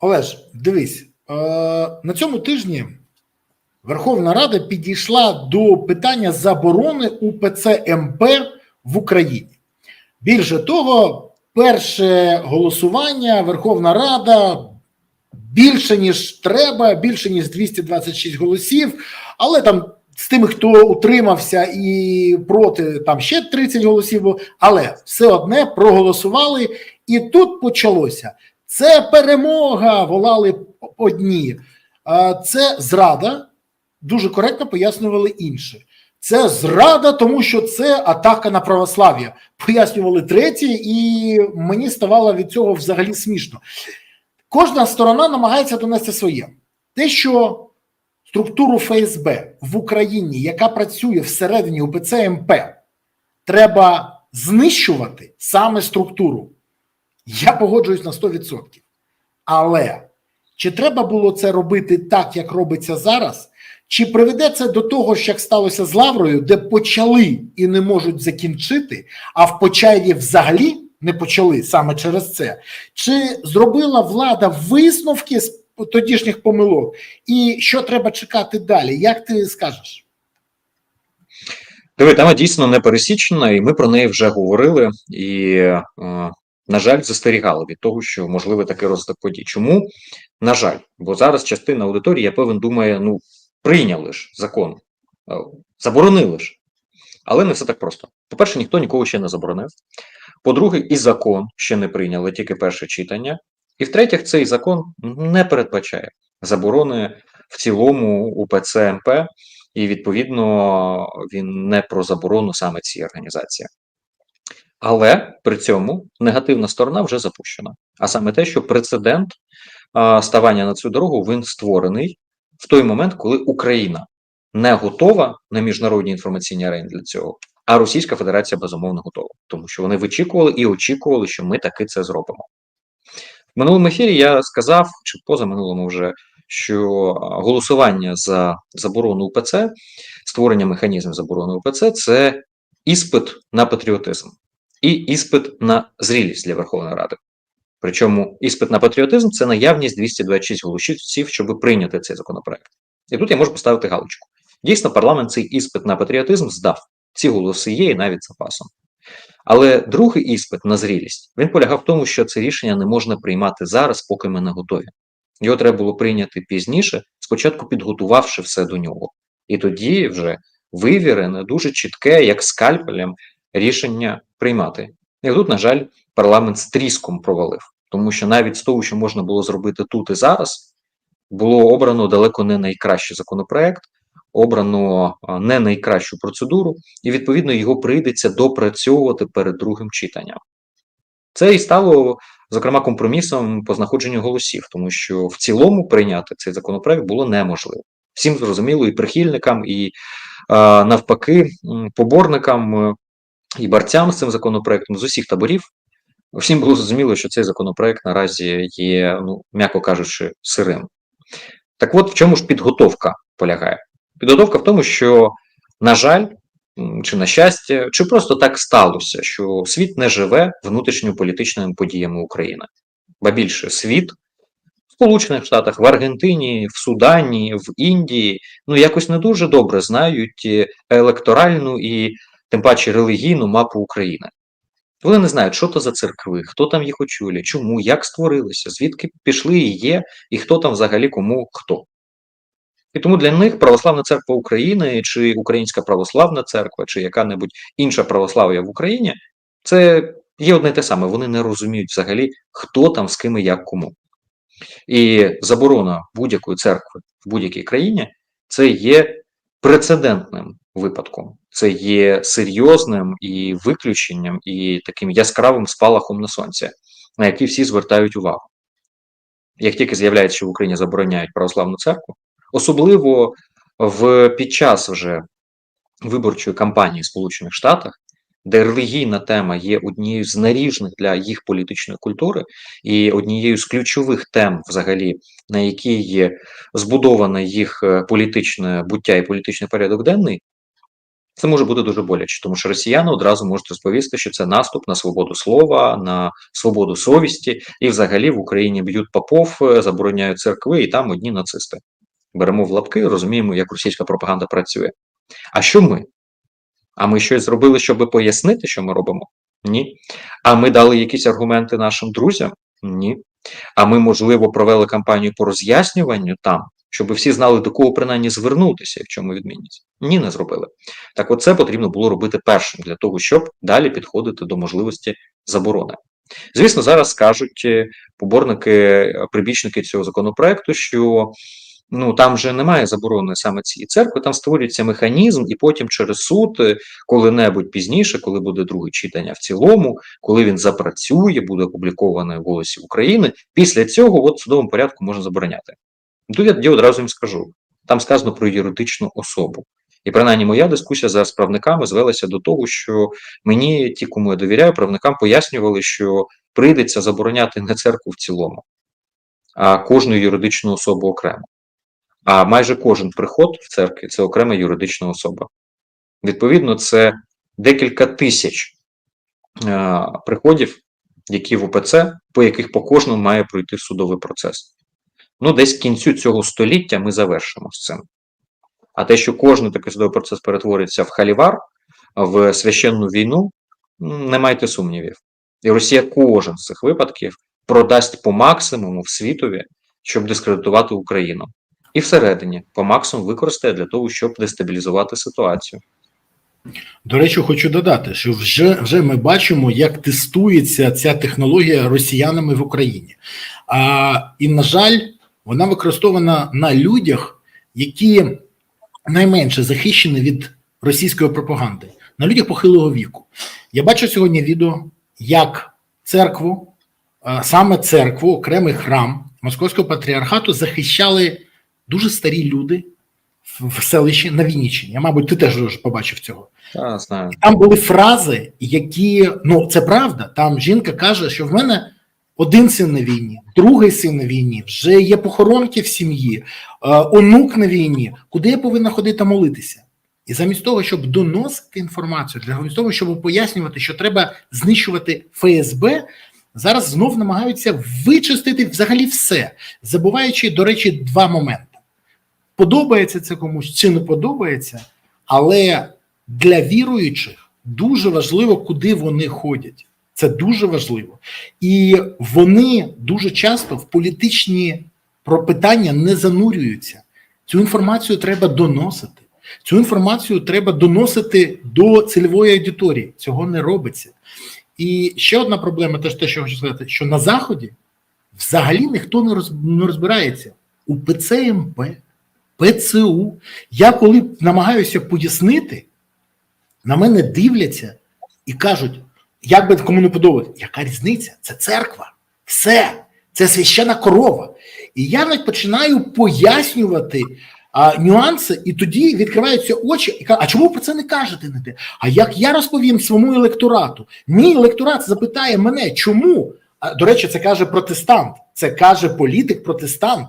Олеж, дивись, е, на цьому тижні Верховна Рада підійшла до питання заборони УПЦ МП в Україні. Більше того, перше голосування Верховна Рада більше ніж треба, більше ніж 226 голосів, але там з тими, хто утримався і проти, там ще 30 голосів але все одне проголосували, і тут почалося. Це перемога, волали одні. Це зрада, дуже коректно пояснювали інші. Це зрада, тому що це атака на православ'я. Пояснювали треті, і мені ставало від цього взагалі смішно. Кожна сторона намагається донести своє. Те, що структуру ФСБ в Україні, яка працює всередині УПЦ МП, треба знищувати саме структуру. Я погоджуюсь на 100%. Але чи треба було це робити так, як робиться зараз? Чи приведе це до того, що як сталося з Лаврою, де почали і не можуть закінчити, а в Почаєві взагалі не почали саме через це? Чи зробила влада висновки з тодішніх помилок? І що треба чекати далі? Як ти скажеш? Диви, тема дійсно непересічна, і ми про неї вже говорили. І, е, на жаль, застерігали від того, що можливий такий розвиток подій. Чому? На жаль, бо зараз частина аудиторії, я певен, думає: ну, прийняли ж закон, е, заборонили ж. Але не все так просто. По-перше, ніхто нікого ще не заборонив. По-друге, і закон ще не прийняли, тільки перше читання. І в-третє, цей закон не передбачає заборони в цілому УПЦ МП, і відповідно він не про заборону саме цієї організації. Але при цьому негативна сторона вже запущена. А саме те, що прецедент ставання на цю дорогу він створений в той момент, коли Україна не готова на міжнародній інформаційній арені для цього, а Російська Федерація безумовно готова, тому що вони вичікували і очікували, що ми таки це зробимо. В минулому ефірі я сказав, чи поза минулому вже, що голосування за заборону УПЦ, створення механізмів заборони УПЦ це іспит на патріотизм і іспит на зрілість для Верховної Ради. Причому іспит на патріотизм це наявність 226 голосів, щоб прийняти цей законопроект. І тут я можу поставити галочку. Дійсно, парламент цей іспит на патріотизм здав. Ці голоси є і навіть запасом. Але другий іспит на зрілість він полягав в тому, що це рішення не можна приймати зараз, поки ми не готові. Його треба було прийняти пізніше, спочатку підготувавши все до нього. І тоді вже вивірене, дуже чітке, як скальпелем, рішення приймати. І тут, на жаль, парламент з тріском провалив, тому що навіть з того, що можна було зробити тут і зараз, було обрано далеко не найкращий законопроект, обрано не найкращу процедуру, і відповідно його прийдеться допрацьовувати перед другим читанням. Це і стало, зокрема, компромісом по знаходженню голосів, тому що в цілому прийняти цей законопроект було неможливо. Всім зрозуміло, і прихильникам, і а, навпаки, поборникам і борцям з цим законопроектом з усіх таборів. Всім було зрозуміло, що цей законопроект наразі є, ну, м'яко кажучи, сирим. Так от в чому ж підготовка полягає? Підготовка в тому, що, на жаль, чи на щастя, чи просто так сталося, що світ не живе внутрішньополітичними подіями України, ба більше світ в Сполучених Штатах, в Аргентині, в Судані, в Індії ну якось не дуже добре знають електоральну і тим паче релігійну мапу України. Вони не знають, що то за церкви, хто там їх очолює, чому, як створилися, звідки пішли і є, і хто там взагалі кому хто. І тому для них Православна церква України, чи Українська православна церква, чи яка-небудь інша православ'я в Україні це є одне й те саме. Вони не розуміють взагалі, хто там з ким і як кому. І заборона будь-якої церкви в будь-якій країні це є прецедентним випадком, це є серйозним і виключенням, і таким яскравим спалахом на сонці, на який всі звертають увагу. Як тільки з'являється, що в Україні забороняють православну церкву, особливо в під час вже виборчої кампанії в Сполучених Штатах, де релігійна тема є однією з наріжних для їх політичної культури і однією з ключових тем, взагалі, на якій є збудоване їх політичне буття і політичний порядок денний, Це може бути дуже боляче, тому що росіяни одразу можуть розповісти, що це наступ на свободу слова, на свободу совісті, і взагалі в Україні б'ють попов, е, забороняють церкви, і там одні нацисти. Беремо в лапки, розуміємо, як російська пропаганда працює. А що ми? А ми щось зробили, щоб пояснити, що ми робимо? Ні. А ми дали якісь аргументи нашим друзям? Ні. А ми, можливо, провели кампанію по роз'яснюванню там, щоб всі знали, до кого принаймні звернутися, в чому відмінність. Ні, не зробили. Так от це потрібно було робити першим для того, щоб далі підходити до можливості заборони. Звісно, зараз скажуть е, поборники, е, прибічники цього законопроекту, що ну там вже немає заборони саме цієї церкви, там створюється механізм, і потім через суд, е, коли-небудь пізніше, коли буде друге читання в цілому, коли він запрацює, буде опублікований в голосі України. Після цього от в судовому порядку можна забороняти. Тут я тоді одразу їм скажу: там сказано про юридичну особу. І принаймні моя дискусія зараз з правниками звелася до того, що мені, ті, кому я довіряю, правникам пояснювали, що прийдеться забороняти не церкву в цілому, а кожну юридичну особу окремо. А майже кожен приход в церкві це окрема юридична особа. Відповідно, це декілька тисяч е, приходів, які в УПЦ, по яких по кожному має пройти судовий процес. Ну, десь к кінцю цього століття ми завершимо з цим. А те, що кожен такий судовий процес перетвориться в халівар, в священну війну, не майте сумнівів. І Росія кожен з цих випадків продасть по максимуму в світові, щоб дискредитувати Україну. І всередині по максимуму використає для того, щоб дестабілізувати ситуацію. До речі, хочу додати, що вже, вже ми бачимо, як тестується ця технологія росіянами в Україні. А, і, на жаль, вона використована на людях, які найменше захищені від російської пропаганди, на людях похилого віку. Я бачу сьогодні відео, як церкву, саме церкву, окремий храм Московського патріархату захищали дуже старі люди в, селищі на Вінниччині. Я, мабуть, ти теж вже побачив цього. Та, знаю. Там були фрази, які ну це правда. Там жінка каже, що в мене один син на війні, другий син на війні, вже є похоронки в сім'ї, е, онук на війні. Куди я повинна ходити молитися? І замість того, щоб доносити інформацію, для того, щоб пояснювати, що треба знищувати ФСБ, зараз знов намагаються вичистити взагалі все, забуваючи, до речі, два моменти: подобається це комусь чи не подобається, але для віруючих дуже важливо, куди вони ходять. Це дуже важливо. І вони дуже часто в політичні про питання не занурюються. Цю інформацію треба доносити. Цю інформацію треба доносити до цільової аудиторії. Цього не робиться. І ще одна проблема, теж те, що хочу сказати, що на Заході взагалі ніхто не розбирається у ПЦМП, ПЦУ. Я коли намагаюся пояснити, на мене дивляться і кажуть, як би кому не подобається, яка різниця? Це церква, все, це священа корова. І я навіть починаю пояснювати а, нюанси, і тоді відкриваються очі і кажуть, а чому про це не кажете? Не те? А як я розповім своєму електорату? Мій електорат запитає мене, чому? А, до речі, це каже протестант, це каже політик-протестант,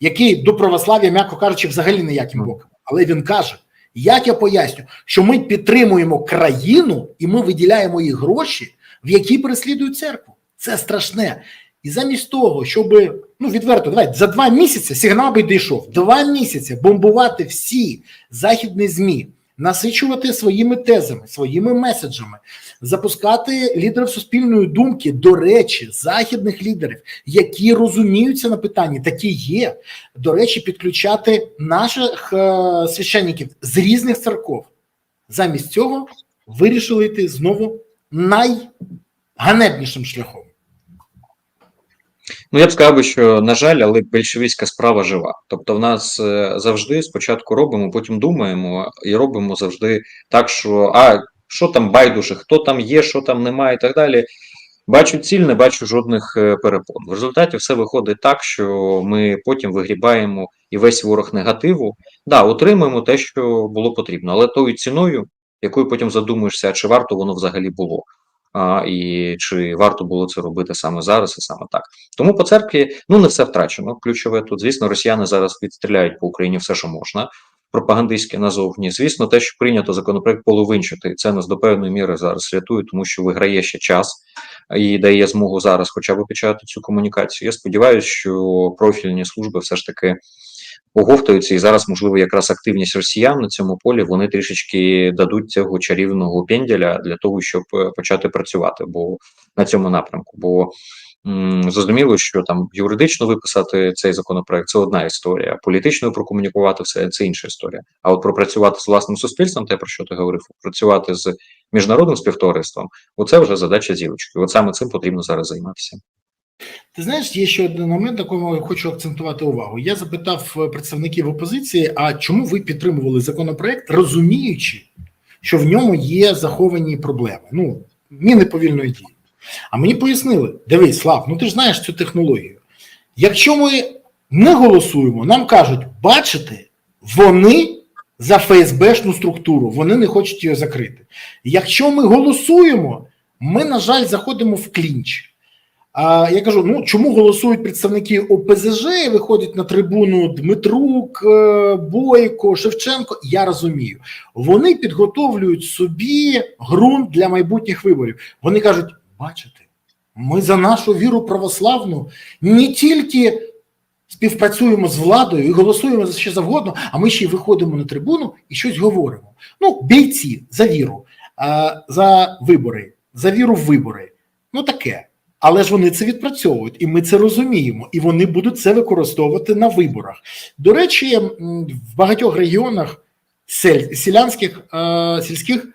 який до православ'я, м'яко кажучи, взагалі ніяким боком. Але він каже. Як я поясню, що ми підтримуємо країну і ми виділяємо їй гроші, в які переслідують церкву. Це страшне. І замість того, щоб ну відверто, давай за два місяці сигнал би дійшов. Два місяці бомбувати всі західні змі, насичувати своїми тезами, своїми меседжами, запускати лідерів суспільної думки, до речі, західних лідерів, які розуміються на питанні, такі є. До речі, підключати наших е, священників з різних церков. Замість цього вирішили йти знову найганебнішим шляхом. Ну, я б сказав, би, що, на жаль, але більшовицька справа жива. Тобто, в нас е, завжди спочатку робимо, потім думаємо, і робимо завжди так, що а що там байдуже, хто там є, що там немає, і так далі. Бачу ціль, не бачу жодних е, перепон. В результаті все виходить так, що ми потім вигрібаємо і весь ворог негативу. Да, отримуємо те, що було потрібно, але тою ціною, якою потім задумуєшся, чи варто воно взагалі було. А, і чи варто було це робити саме зараз і саме так. Тому по церкві ну не все втрачено. Ключове тут, звісно, росіяни зараз відстріляють по Україні все, що можна. пропагандистське назовні. Звісно, те, що прийнято законопроект половинчатий, це нас до певної міри зараз рятує, тому що виграє ще час і дає змогу зараз, хоча б почати цю комунікацію. Я сподіваюся, що профільні служби все ж таки оговтаються, і зараз, можливо, якраз активність росіян на цьому полі вони трішечки дадуть цього чарівного пенділя для того, щоб е, почати працювати, бо на цьому напрямку. Бо зрозуміло, що там юридично виписати цей законопроект це одна історія, політично прокомунікувати все це інша історія. А от пропрацювати з власним суспільством, те про що ти говорив, працювати з міжнародним співтовариством, оце вже задача зілочки. От саме цим потрібно зараз займатися. Ти знаєш, є ще один момент, на якому я хочу акцентувати увагу. Я запитав е, представників опозиції: а чому ви підтримували законопроект, розуміючи, що в ньому є заховані проблеми? Ну, міни повільної дії. А мені пояснили: дивись, Слав, ну ти ж знаєш цю технологію. Якщо ми не голосуємо, нам кажуть, бачите, вони за ФСБшну структуру, вони не хочуть її закрити. Якщо ми голосуємо, ми, на жаль, заходимо в клінч. А я кажу: ну чому голосують представники ОПЗЖ і виходять на трибуну Дмитрук, е, Бойко, Шевченко? Я розумію. Вони підготовлюють собі ґрунт для майбутніх виборів. Вони кажуть: бачите, ми за нашу віру православну не тільки співпрацюємо з владою і голосуємо за що завгодно, а ми ще й виходимо на трибуну і щось говоримо. Ну, бійці за віру, за вибори, за віру в вибори. Ну таке. Але ж вони це відпрацьовують, і ми це розуміємо, і вони будуть це використовувати на виборах. До речі, в багатьох регіонах сель, селянських е, сільських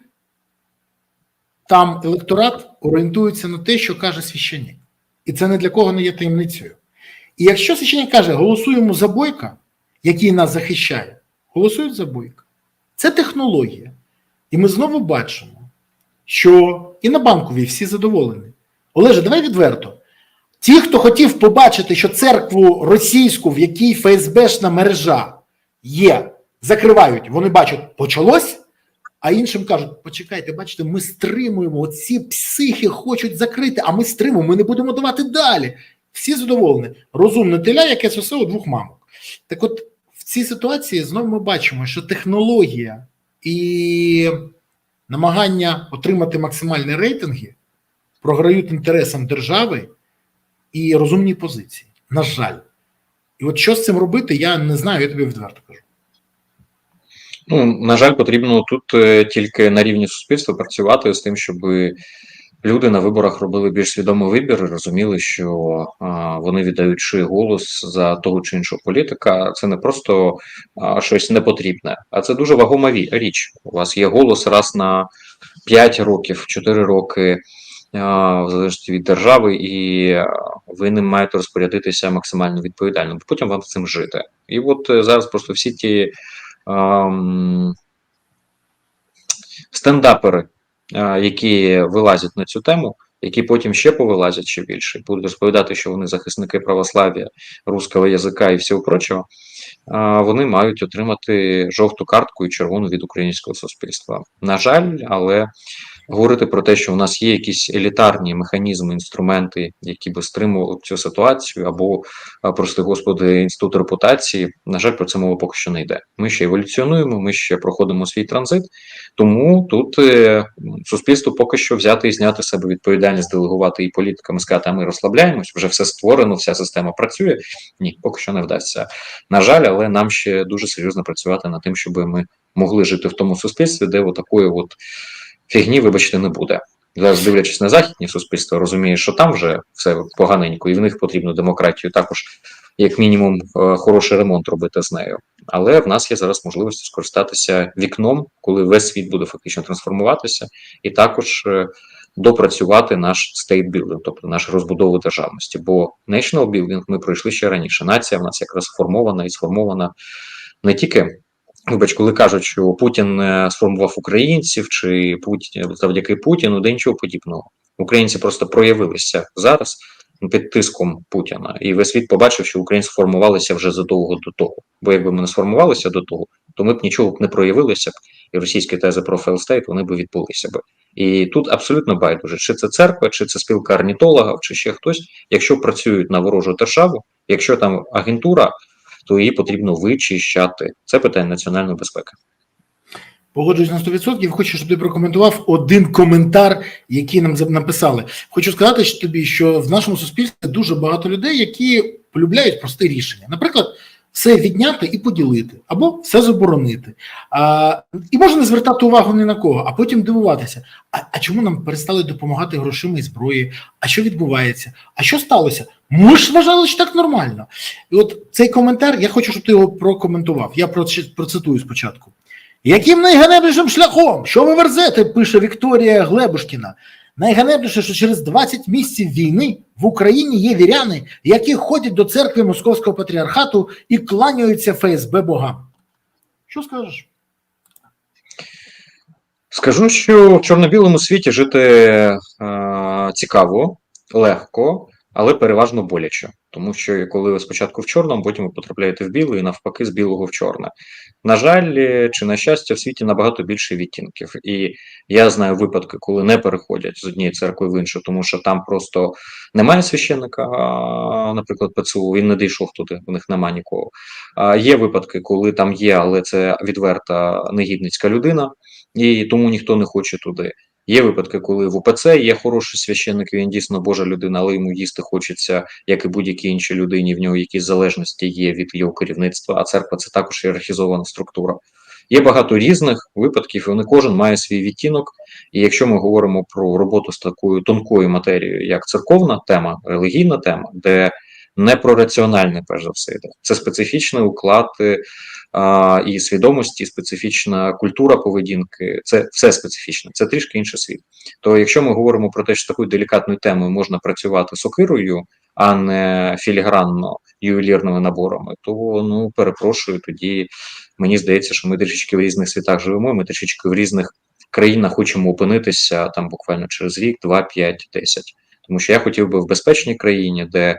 там електорат орієнтується на те, що каже священник. І це не для кого не є таємницею. І якщо священник каже, голосуємо за бойка, який нас захищає, голосують за бойка. Це технологія. І ми знову бачимо, що і на банковій всі задоволені. Олеже, давай відверто. Ті, хто хотів побачити, що церкву російську, в якій ФСБшна мережа є, закривають, вони бачать, почалось, а іншим кажуть: почекайте, бачите, ми стримуємо, оці психи хочуть закрити, а ми стримуємо, ми не будемо давати далі. Всі задоволені. Розумне теля, яке сосе у двох мамок. Так от в цій ситуації знову ми бачимо, що технологія і намагання отримати максимальні рейтинги програють інтересам держави і розумній позиції. На жаль. І от що з цим робити, я не знаю, я тобі відверто кажу. Ну, на жаль, потрібно тут е, тільки на рівні суспільства працювати з тим, щоб люди на виборах робили більш свідомий вибір і розуміли, що вони віддаючи голос за того чи іншого політика, це не просто щось непотрібне, а це дуже вагома річ. У вас є голос раз на 5 років, 4 роки. В залежності від держави, і ви ним маєте розпорядитися максимально відповідально, бо потім вам з цим жити. І от е, зараз просто всі ті ем, стендапери, е, які вилазять на цю тему, які потім ще повилазять ще більше, будуть розповідати, що вони захисники православ'я, русского язика і всього прочого, е, вони мають отримати жовту картку і червону від українського суспільства. На жаль, але говорити про те, що у нас є якісь елітарні механізми, інструменти, які би стримували цю ситуацію, або, прости господи, інститут репутації. На жаль, про це мова поки що не йде. Ми ще еволюціонуємо, ми ще проходимо свій транзит. Тому тут е, суспільство поки що взяти і зняти з себе відповідальність, делегувати і політикам і сказати, а ми розслабляємось, вже все створено, вся система працює. Ні, поки що не вдасться. На жаль, але нам ще дуже серйозно працювати над тим, щоб ми могли жити в тому суспільстві, де отакої от фігні, вибачте, не буде. Зараз, дивлячись на західні суспільства, розуміє, що там вже все поганенько, і в них потрібно демократію також, як мінімум, е, хороший ремонт робити з нею. Але в нас є зараз можливість скористатися вікном, коли весь світ буде фактично трансформуватися, і також е, допрацювати наш building, тобто нашу розбудову державності. Бо national building ми пройшли ще раніше. Нація в нас якраз сформована і сформована не тільки. Вибач, коли кажуть, що Путін е, сформував українців, чи Путін завдяки Путіну, де нічого подібного. Українці просто проявилися зараз під тиском Путіна, і весь світ побачив, що українці сформувалися вже задовго до того. Бо якби ми не сформувалися до того, то ми б нічого б не проявилися б, і російські тези про фейлстейт вони б відбулися б. І тут абсолютно байдуже, чи це церква, чи це спілка орнітологів, чи ще хтось, якщо працюють на ворожу державу, якщо там агентура то її потрібно вичищати. Це питання національної безпеки. Погоджуюсь на 100%. Хочу, щоб ти прокоментував один коментар, який нам написали. Хочу сказати тобі, що в нашому суспільстві дуже багато людей, які полюбляють просте рішення. Наприклад, все відняти і поділити, або все заборонити. А, і можна звертати увагу ні на кого, а потім дивуватися: а, а чому нам перестали допомагати грошима і зброї? А що відбувається? А що сталося? Ми ж вважали, що так нормально. І от цей коментар, я хочу, щоб ти його прокоментував. Я процитую спочатку. Яким найганебнішим шляхом? Що ви верзете? пише Вікторія Глебушкіна. Найганебніше, що через 20 місяців війни в Україні є віряни, які ходять до церкви Московського патріархату і кланяються ФСБ богам. Що скажеш? Скажу, що в чорно-білому світі жити е, цікаво, легко, але переважно боляче. Тому що коли ви спочатку в чорному, потім ви потрапляєте в білий, і навпаки, з білого в чорне. На жаль, чи на щастя, в світі набагато більше відтінків. І я знаю випадки, коли не переходять з однієї церкви в іншу, тому що там просто немає священника, наприклад, ПЦУ, він не дійшов туди, у них немає нікого. А є випадки, коли там є, але це відверта негідницька людина і тому ніхто не хоче туди. Є випадки, коли в УПЦ є хороший священник, він дійсно Божа людина, але йому їсти хочеться, як і будь-якій іншій людині, в нього якісь залежності є від його керівництва, а церква це також ієрархізована структура. Є багато різних випадків, і вони кожен має свій відтінок. І якщо ми говоримо про роботу з такою тонкою матерією, як церковна тема, релігійна тема, де не про раціональне, перш за все, йде, це специфічний уклад е, а, і свідомості, специфічна культура поведінки, це все специфічне, це трішки інший світ. То якщо ми говоримо про те, що такою делікатною темою можна працювати сокирою, а не філігранно ювелірними наборами, то ну перепрошую, тоді мені здається, що ми трішечки в різних світах живемо, ми трішечки в різних країнах хочемо опинитися там буквально через рік, два, п'ять, десять. Тому що я хотів би в безпечній країні, де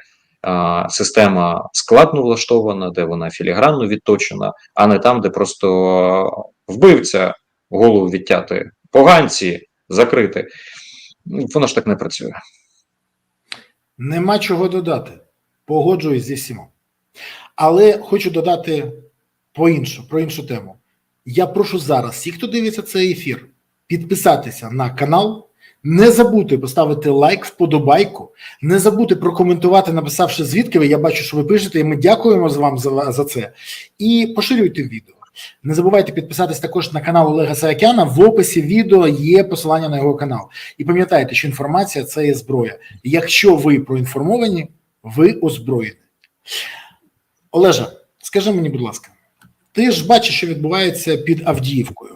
система складно влаштована, де вона філігранно відточена, а не там, де просто вбивця голову відтяти, поганці закрити. Воно ж так не працює. Нема чого додати. Погоджуюсь зі всіма. Але хочу додати по іншу, про іншу тему. Я прошу зараз, всі, хто дивиться цей ефір, підписатися на канал, не забути поставити лайк, вподобайку, не забути прокоментувати, написавши звідки ви. Я бачу, що ви пишете, і ми дякуємо вам за, за це. І поширюйте відео. Не забувайте підписатись також на канал Олега Саакяна. В описі відео є посилання на його канал. І пам'ятайте, що інформація це є зброя. Якщо ви проінформовані, ви озброєні. Олежа, скажи мені, будь ласка, ти ж бачиш, що відбувається під Авдіївкою.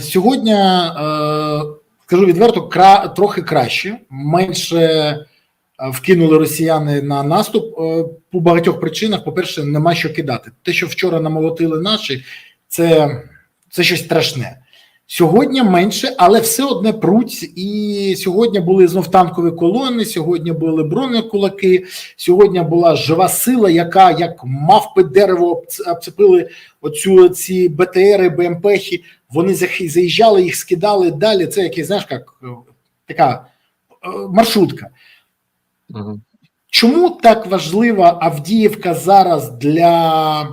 Сьогодні, е, скажу відверто, кра, трохи краще, менше е, вкинули росіяни на наступ е, по багатьох причинах. По-перше, нема що кидати. Те, що вчора намолотили наші, це, це щось страшне. Сьогодні менше, але все одне пруть. І сьогодні були знов танкові колони. Сьогодні були бронекулаки. Сьогодні була жива сила, яка як мавпи дерево обцепили оцю ці БТРи, БМПхи. Вони заїжджали, їх скидали далі. Це якийсь, знаєш, як е, така е, маршрутка. Угу. Чому так важлива Авдіївка зараз для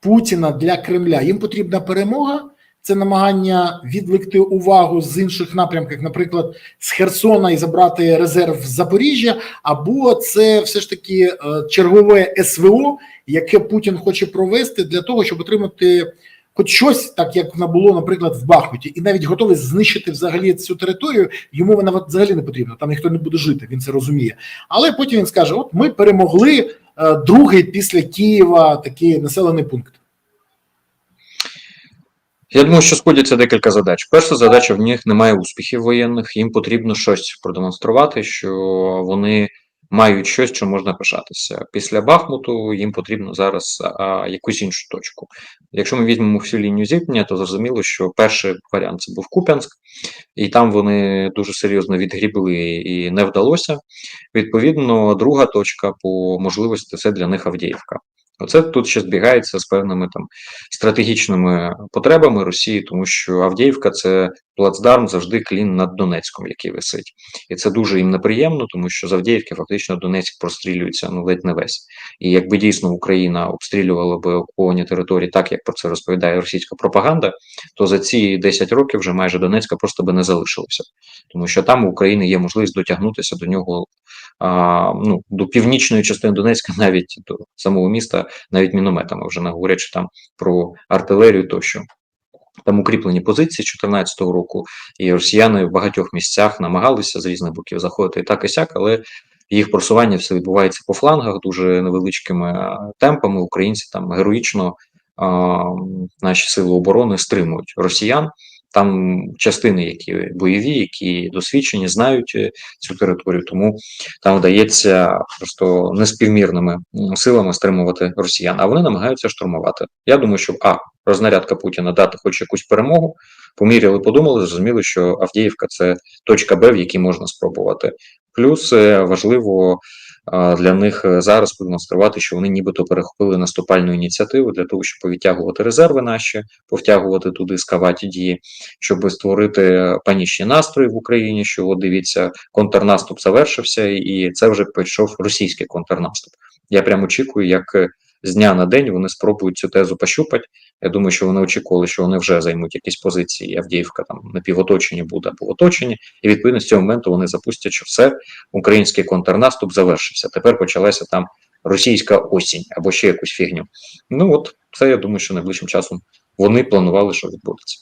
Путіна, для Кремля? Їм потрібна перемога. Це намагання відвлекти увагу з інших напрямків, наприклад, з Херсона і забрати резерв з Запоріжжя, або це все ж таки е, чергове СВО, яке Путін хоче провести для того, щоб отримати хоч щось, так як воно було, наприклад, в Бахмуті, і навіть готовий знищити взагалі цю територію. Йому вона взагалі не потрібна. Там ніхто не буде жити, він це розуміє. Але потім він скаже: От ми перемогли е, другий після Києва такий населений пункт. Я думаю, що сходяться декілька задач. Перша задача в них немає успіхів воєнних, їм потрібно щось продемонструвати, що вони мають щось, що можна пишатися. Після Бахмуту їм потрібно зараз а, якусь іншу точку. Якщо ми візьмемо всю лінію зіткнення, то зрозуміло, що перший варіант це був Куп'янськ, і там вони дуже серйозно відгрібли і не вдалося. Відповідно, друга точка по можливості це для них Авдіївка. Оце тут ще збігається з певними там стратегічними потребами Росії, тому що Авдіївка це плацдарм завжди клін над Донецьком, який висить, і це дуже їм неприємно, тому що з Авдіївки фактично Донецьк прострілюється ну ледь не весь. І якби дійсно Україна обстрілювала би окуповані території, так як про це розповідає російська пропаганда, то за ці 10 років вже майже Донецька просто би не залишилося, тому що там у України є можливість дотягнутися до нього. А, ну, до північної частини Донецька, навіть до самого міста, навіть мінометами, вже не говорячи там про артилерію тощо. Там укріплені позиції 2014 року, і росіяни в багатьох місцях намагалися з різних боків заходити і так і сяк, але їх просування все відбувається по флангах дуже невеличкими темпами. Українці там героїчно а, наші сили оборони стримують росіян. Там частини, які бойові, які досвідчені, знають е, цю територію, тому там вдається просто неспівмірними силами стримувати росіян, а вони намагаються штурмувати. Я думаю, що а рознарядка Путіна дати хоч якусь перемогу. Поміряли, подумали, зрозуміли, що Авдіївка це точка Б, в якій можна спробувати. Плюс е, важливо для них е, зараз продемонструвати, що вони нібито перехопили наступальну ініціативу для того, щоб повитягувати резерви наші, повтягувати туди скаваті дії, щоб створити панічні настрої в Україні. Що от дивіться, контрнаступ завершився, і це вже пішов російський контрнаступ. Я прямо очікую, як з дня на день вони спробують цю тезу пощупати. Я думаю, що вони очікували, що вони вже займуть якісь позиції. Авдіївка там напівоточені буде або в оточенні, і відповідно з цього моменту вони запустять, що все український контрнаступ завершився. Тепер почалася там російська осінь або ще якусь фігню. Ну от це я думаю, що найближчим часом вони планували, що відбудеться.